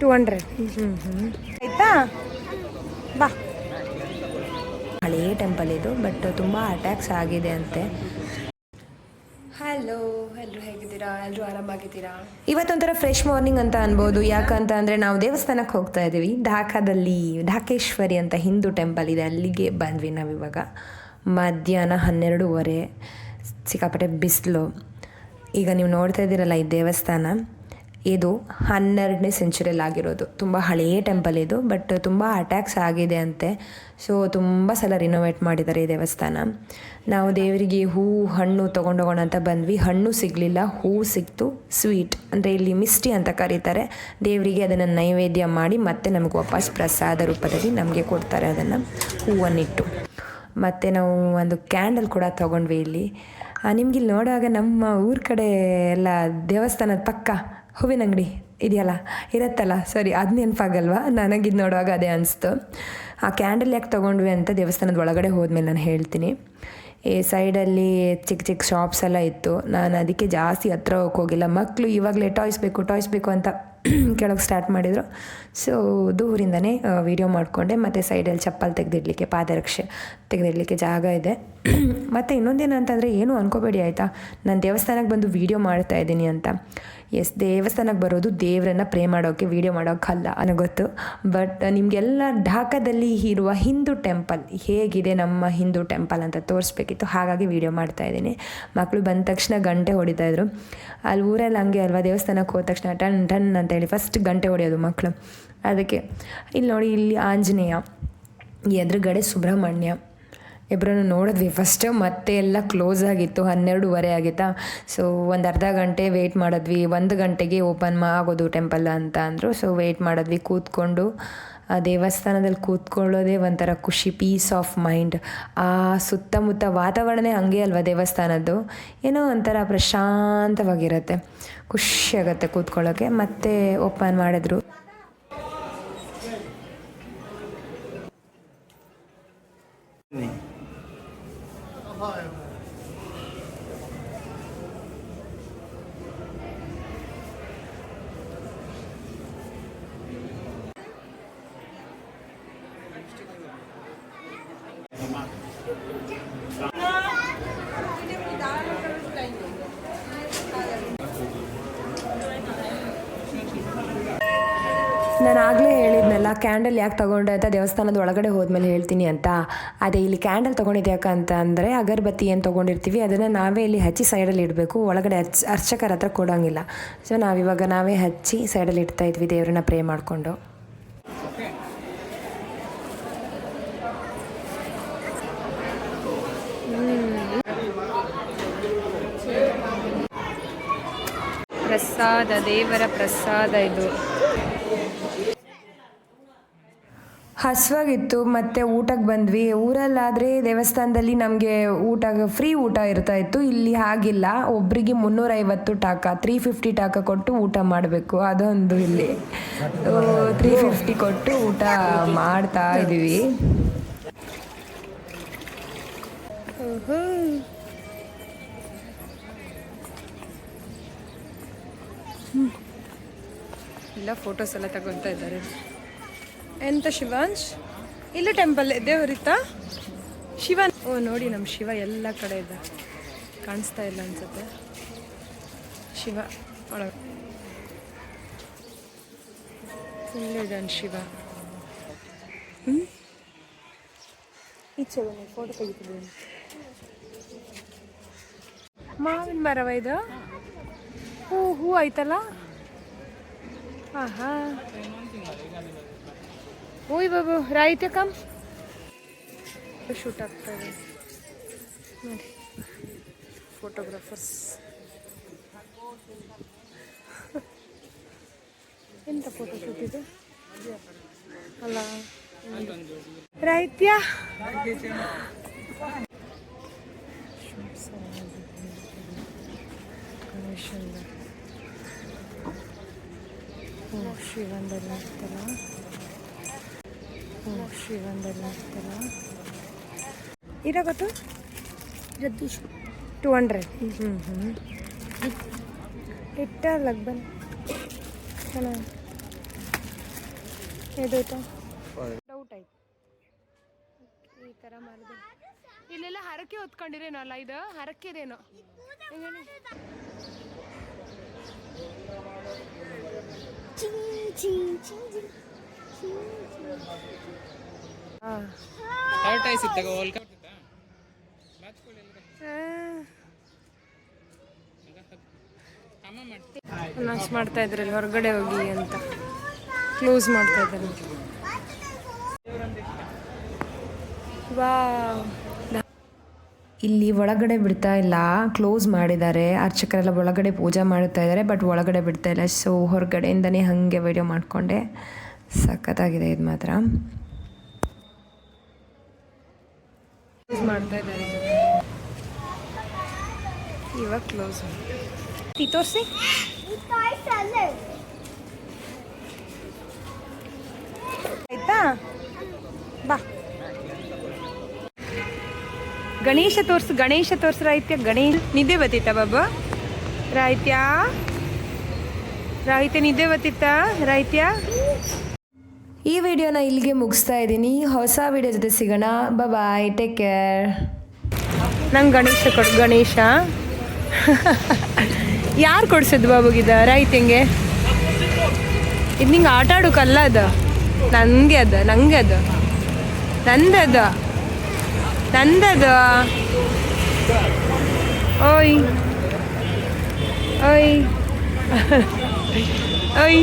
Two hundred ಹ್ಞೂ ಹ್ಞೂ ಆಯಿತಾ? ಬಾ. ಹಳೇ ಟೆಂಪಲ್ ಇದು ಬಟ್ ತುಂಬ ಅಟ್ಯಾಕ್ಸ್ ಆಗಿದೆ ಅಂತೆ. ಹಲೋ ಎಲ್ಲರೂ ಹೇಗಿದ್ದೀರಾ? ಎಲ್ಲರೂ ಆರಾಮಾಗಿದ್ದೀರಾ? ಇವತ್ತೊಂಥರ ಫ್ರೆಶ್ ಮಾರ್ನಿಂಗ್ ಅಂತ ಅನ್ಬೋದು. ಯಾಕಂತ ಅಂದರೆ ನಾವು ದೇವಸ್ಥಾನಕ್ಕೆ ಹೋಗ್ತಾ ಇದ್ದೀವಿ. ಢಾಕಾದಲ್ಲಿ ಢಾಕೇಶ್ವರಿ ಅಂತ ಹಿಂದೂ ಟೆಂಪಲ್ ಇದೆ. ಅಲ್ಲಿಗೆ ಬಂದ್ವಿ ನಾವು ಇವಾಗ ಮಧ್ಯಾಹ್ನ ಹನ್ನೆರಡೂವರೆ ಸಿಕ್ಕಾಪಟ್ಟೆ ಬಿಸಿಲು. ಈಗ ನೀವು ನೋಡ್ತಾ ಇದ್ದೀರಲ್ಲ ಈ ದೇವಸ್ಥಾನ, ಇದು ಹನ್ನೆರಡನೇ ಸೆಂಚುರಿಯಲ್ಲಿ ಆಗಿರೋದು ತುಂಬ ಹಳೆಯ ಟೆಂಪಲ್ ಇದು ಬಟ್ ತುಂಬ ಅಟ್ಯಾಕ್ಸ್ ಆಗಿದೆ ಅಂತೆ. ಸೊ ತುಂಬ ಸಲ ರಿನೋವೇಟ್ ಮಾಡಿದ್ದಾರೆ ಈ ದೇವಸ್ಥಾನ. ನಾವು ದೇವರಿಗೆ ಹೂ, ಹಣ್ಣು ತೊಗೊಂಡೋಗೋಣ ಅಂತ ಬಂದ್ವಿ. ಹಣ್ಣು ಸಿಗಲಿಲ್ಲ, ಹೂ ಸಿಕ್ತು ಸ್ವೀಟ್ ಅಂದರೆ ಇಲ್ಲಿ ಮಿಸ್ಟಿ ಅಂತ ಕರೀತಾರೆ. ದೇವರಿಗೆ ಅದನ್ನು ನೈವೇದ್ಯ ಮಾಡಿ ಮತ್ತೆ ನಮಗೆ ವಾಪಸ್ ಪ್ರಸಾದ ರೂಪದಲ್ಲಿ ನಮಗೆ ಕೊಡ್ತಾರೆ ಅದನ್ನು ಹೂವನ್ನಿಟ್ಟು. ಮತ್ತು ನಾವು ಒಂದು ಕ್ಯಾಂಡಲ್ ಕೂಡ ತೊಗೊಂಡ್ವಿ ಇಲ್ಲಿ. ನಿಮ್ಗೆ ಇಲ್ಲಿ ನೋಡುವಾಗ ನಮ್ಮ ಊರ ಕಡೆ ಎಲ್ಲ ದೇವಸ್ಥಾನದ ಪಕ್ಕ ಹೂವಿನ ಅಂಗಡಿ ಇದೆಯಲ್ಲ, ಇರುತ್ತಲ್ಲ? ಸರಿ, ಅದು ನೆನಪಾಗಲ್ವಾ? ಇದು ನೋಡುವಾಗ ಅದೇ ಅನಿಸ್ತು. ಆ ಕ್ಯಾಂಡಲ್ ಯಾಕೆ ತೊಗೊಂಡ್ವಿ ಅಂತ ದೇವಸ್ಥಾನದ ಒಳಗಡೆ ಹೋದ್ಮೇಲೆ ನಾನು ಹೇಳ್ತೀನಿ. ಈ ಸೈಡಲ್ಲಿ ಚಿಕ್ಕ ಚಿಕ್ಕ ಶಾಪ್ಸ್ ಎಲ್ಲ ಇತ್ತು. ನಾನು ಅದಕ್ಕೆ ಜಾಸ್ತಿ ಹತ್ರ ಹೋಗಿಲ್ಲ. ಮಕ್ಕಳು ಇವಾಗಲೇ ಟಾಯ್ಸ್ ಬೇಕು ಟಾಯ್ಸ್ ಬೇಕು ಅಂತ ಕೇಳೋಕೆ ಸ್ಟಾರ್ಟ್ ಮಾಡಿದರು. ಸೊ ದೂರಿಂದನೇ ವೀಡಿಯೋ ಮಾಡಿಕೊಂಡೆ. ಮತ್ತು ಸೈಡಲ್ಲಿ ಚಪ್ಪಲ್ ತೆಗೆದಿಡ್ಲಿಕ್ಕೆ, ಪಾದರಕ್ಷೆ ತೆಗೆದಿಡ್ಲಿಕ್ಕೆ ಜಾಗ ಇದೆ. ಮತ್ತು ಇನ್ನೊಂದೇನು ಅಂತಂದರೆ ಏನು ಅನ್ಕೋಬೇಡಿ, ಆಯಿತಾ? ನಾನು ದೇವಸ್ಥಾನಕ್ಕೆ ಬಂದು ವೀಡಿಯೋ ಮಾಡ್ತಾ ಇದ್ದೀನಿ ಅಂತ. ಎಸ್ ದೇವಸ್ಥಾನಕ್ಕೆ ಬರೋದು ದೇವರನ್ನ ಪ್ರೇ ಮಾಡೋಕ್ಕೆ ವೀಡಿಯೋ ಮಾಡೋಕ್ಕಲ್ಲ ಅನ್ನೋ ಗೊತ್ತು. ಬಟ್ ನಿಮಗೆಲ್ಲ ಢಾಕಾದಲ್ಲಿ ಇರುವ ಹಿಂದೂ ಟೆಂಪಲ್ ಹೇಗಿದೆ ನಮ್ಮ ಹಿಂದೂ ಟೆಂಪಲ್ ಅಂತ ತೋರಿಸ್ಬೇಕಿತ್ತು. ಹಾಗಾಗಿ ವೀಡಿಯೋ ಮಾಡ್ತಾ ಇದ್ದೀನಿ. ಮಕ್ಕಳು ಬಂದ ತಕ್ಷಣ ಗಂಟೆ ಹೊಡಿತಾಯಿದ್ರು ಅಲ್ಲಿ ಊರಲ್ಲಿ ಹಂಗೆ ಅಲ್ವಾ? ದೇವಸ್ಥಾನಕ್ಕೆ ಹೋದ ತಕ್ಷಣ ಟನ್ ಟನ್ ಅಂತೇಳಿ ಫಸ್ಟ್ ಗಂಟೆ ಹೊಡೆಯೋದು ಮಕ್ಕಳು ಅದಕ್ಕೆ, ಇಲ್ಲಿ ನೋಡಿ, ಇಲ್ಲಿ ಆಂಜನೇಯ ಎದುರುಗಡೆ ಸುಬ್ರಹ್ಮಣ್ಯ. ಇಬ್ಬರನ್ನು ನೋಡಿದ್ವಿ. ಫಸ್ಟ್ ಮತ್ತೆ ಎಲ್ಲ ಕ್ಲೋಸ್ ಆಗಿತ್ತು, ಹನ್ನೆರಡೂವರೆ ಆಗಿತ್ತಾ? ಸೊ ಒಂದು ಅರ್ಧ ಗಂಟೆ ವೆಯ್ಟ್ ಮಾಡಿದ್ವಿ. ಒಂದು ಗಂಟೆಗೆ ಓಪನ್ ಆಗೋದು ಟೆಂಪಲ್ ಅಂತ ಅಂದರು. ಸೊ ವೆಯ್ಟ್ ಮಾಡಿದ್ವಿ, ಕೂತ್ಕೊಂಡು. ದೇವಸ್ಥಾನದಲ್ಲಿ ಕೂತ್ಕೊಳ್ಳೋದೇ ಒಂಥರ ಖುಷಿ ಪೀಸ್ ಆಫ್ ಮೈಂಡ್ ಆ ಸುತ್ತಮುತ್ತ ವಾತಾವರಣನೇ ಹಂಗೆ ಅಲ್ವಾ ದೇವಸ್ಥಾನದ್ದು? ಏನೋ ಒಂಥರ ಪ್ರಶಾಂತವಾಗಿರುತ್ತೆ. ಖುಷಿ ಆಗುತ್ತೆ ಕೂತ್ಕೊಳ್ಳೋಕ್ಕೆ ಮತ್ತೆ ಓಪನ್ ಮಾಡಿದ್ರು. ನಾನು ಆಗಲೇ ಹೇಳಿದ್ನಲ್ಲ ಕ್ಯಾಂಡಲ್ ಯಾಕೆ ತೊಗೊಂಡೆ ಅಂತ ದೇವಸ್ಥಾನದ ಒಳಗಡೆ ಹೋದ್ಮೇಲೆ ಹೇಳ್ತೀನಿ ಅಂತ. ಅದೇ ಇಲ್ಲಿ ಕ್ಯಾಂಡಲ್ ತೊಗೊಂಡಿದ್ದು ಅಂತ ಅಂದರೆ, ಅಗರಬತ್ತಿ ಏನು ತೊಗೊಂಡಿರ್ತೀವಿ, ಅದನ್ನು ನಾವೇ ಇಲ್ಲಿ ಹಚ್ಚಿ ಸೈಡಲ್ಲಿ ಇಡಬೇಕು. ಒಳಗಡೆ ಹಚ್ ಅರ್ಚಕರ ಹತ್ರ ಕೊಡೋಂಗಿಲ್ಲ. ಸೊ ನಾವಿವಾಗ ನಾವೇ ಹಚ್ಚಿ ಸೈಡಲ್ಲಿ ಇಡ್ತಾ ಇದ್ವಿ ದೇವರನ್ನ ಪ್ರೇ ಮಾಡಿಕೊಂಡು. ಪ್ರಸಾದ, ದೇವರ ಪ್ರಸಾದ ಇದು. ಹಸುವಾಗಿತ್ತು, ಮತ್ತು ಊಟಕ್ಕೆ ಬಂದ್ವಿ. ಊರಲ್ಲಾದರೆ ದೇವಸ್ಥಾನದಲ್ಲಿ ನಮಗೆ ಊಟ ಫ್ರೀ ಊಟ ಇರ್ತಾ ಇತ್ತು. ಇಲ್ಲಿ ಹಾಗಿಲ್ಲ. ಒಬ್ಬರಿಗೆ ಮುನ್ನೂರೈವತ್ತು ಟಾಕ ತ್ರೀ ಫಿಫ್ಟಿ ಟಾಕ ಕೊಟ್ಟು ಊಟ ಮಾಡಬೇಕು. ಅದೊಂದು ಇಲ್ಲಿ. ತ್ರೀ ಫಿಫ್ಟಿ ಕೊಟ್ಟು ಊಟ ಮಾಡ್ತಾ ಇದ್ದೀವಿ. ಎಲ್ಲ ಫೋಟೋಸ್ ಎಲ್ಲ ತಗೊತಾ ಇದ್ದಾರೆ. ಎಂತ ಶಿವಾಂಶ್? ಇಲ್ಲ ಟೆಂಪಲ್ ದೇವರಿತ್ತಾ ಶಿವನ್ ಓ ನೋಡಿ ನಮ್ಮ ಶಿವ ಎಲ್ಲ ಕಡೆ ಇದೆ. ಕಾಣಿಸ್ತಾ ಇಲ್ಲ ಅನ್ಸುತ್ತೆ. ಶಿವ ಒಳಗೆ. ಇಲ್ಲಿದ್ದಾನೆ ಶಿವ. ಹ್ಞೂ ಈಚೆ ಬನ್ನಿ ಫೋಟೋ ತೆಗಿತಿದ್ದೀನಿ ಮಾವಿನ ಮರವ ಇದು? ಹೂ ಹೂ ಆಯ್ತಲ್ಲ? ಆಹಾ. ಹಾಂ ಓಯ್ ಬಾಬು ರಾಯಿತೆ ಕಮ್ ಶೂಟ್ ಆಗ್ತದೆ ನೋಡಿ ಫೋಟೋಗ್ರಾಫರ್ಸ್ ಎಂತ ಫೋಟೋ ಶೂಟ್ ಇದು ಅಲ್ಲ ರಾಯಿತ್ಯ ಗಣೇಶಂದ ಓ ಶಿವಂದಲ್ಲಿ ಶಿವಂದಲ್ಲಿ ಇರ್ತಲ್ಲ ಇರೋ ಗೊತ್ತು? ಜಗದೀಶ್ ಟೂ ಹಂಡ್ರೆಡ್ ಹ್ಞೂ ಹ್ಞೂ ಇಟ್ಟ ಲಗ್ಬನ್ ಚೆನ್ನಾಗಿ ಎದೋಯ್ತಾ ಡೌಟ್ ಆಯ್ತು? ಈ ಥರ ಮಾಡಿದೆ ಇಲ್ಲೆಲ್ಲ ಹರಕೆ ಹೊತ್ಕೊಂಡಿರೇನಲ್ಲ ಇದು ಹರಕೆದೇನೋ. ಚಿಂಗ್ ಚಿಂಗ್ ಚಿಂಗ್ ಚಿಂಗ್. ಅನೌನ್ಸ್ ಮಾಡ್ತಾ ಇದ್ರಲ್ಲಿ ಹೊರಗಡೆ ಹೋಗಿ ಅಂತ. ಕ್ಲೋಸ್ ಮಾಡ್ತಾ ಇದ್ದಾರೆ. ಇಲ್ಲಿ ಒಳಗಡೆ ಬಿಡ್ತಾ ಇಲ್ಲ ಕ್ಲೋಸ್ ಮಾಡಿದ್ದಾರೆ. ಅರ್ಚಕರೆಲ್ಲ ಒಳಗಡೆ ಪೂಜೆ ಮಾಡ್ತಾ ಇದ್ದಾರೆ ಬಟ್ ಒಳಗಡೆ ಬಿಡ್ತಾ ಇಲ್ಲ. ಸೊ ಹೊರಗಡೆಯಿಂದನೇ ಹಾಗೆ ವಿಡಿಯೋ ಮಾಡಿಕೊಂಡೆ. ಸಖತ್ತಾಗಿದೆ ಇದು ಮಾತ್ರ. ತೋರಿಸಿ. ಆಯ್ತಾ? ಬಾ. ಗಣೇಶ ತೋರ್ಸು ಗಣೇಶ ತೋರ್ಸು ರಾಹಿತ್ಯ, ಗಣೇಶ. ನಿದ್ದೆ ಬತ್ತಿತ್ತ ಬಾಬು? ರಾಹಿತ್ಯ? ರಾಹಿತ್ಯ, ನಿದ್ದೆ ಬತ್ತಿತ್ತ? ರಾಹಿತ್ಯ? ಈ ವಿಡಿಯೋನ ಇಲ್ಲಿಗೆ ಮುಗಿಸ್ತಾ ಇದ್ದೀನಿ. ಹೊಸ ವಿಡಿಯೋ ಜೊತೆ ಸಿಗೋಣ. ಬಾಯ್ ಟೇಕ್ ಕೇರ್ ನಂಗೆ ಗಣೇಶ ಕೊಡು, ಗಣೇಶ. ಯಾರು ಕೊಡ್ಸಿದ್ದು ಬಾಬುಗಿದ ಹಿಂಗೆ ಇದು ನಿಂಗೆ ಆಟ ಆಡೋಕ್ಕಲ್ಲ ಅದು? ನನಗೆ ಅದು ನನಗೆ ಅದು. ನಂದದ ನಂದದ ಓಯ್. ಓಯ್. ಓಯ್.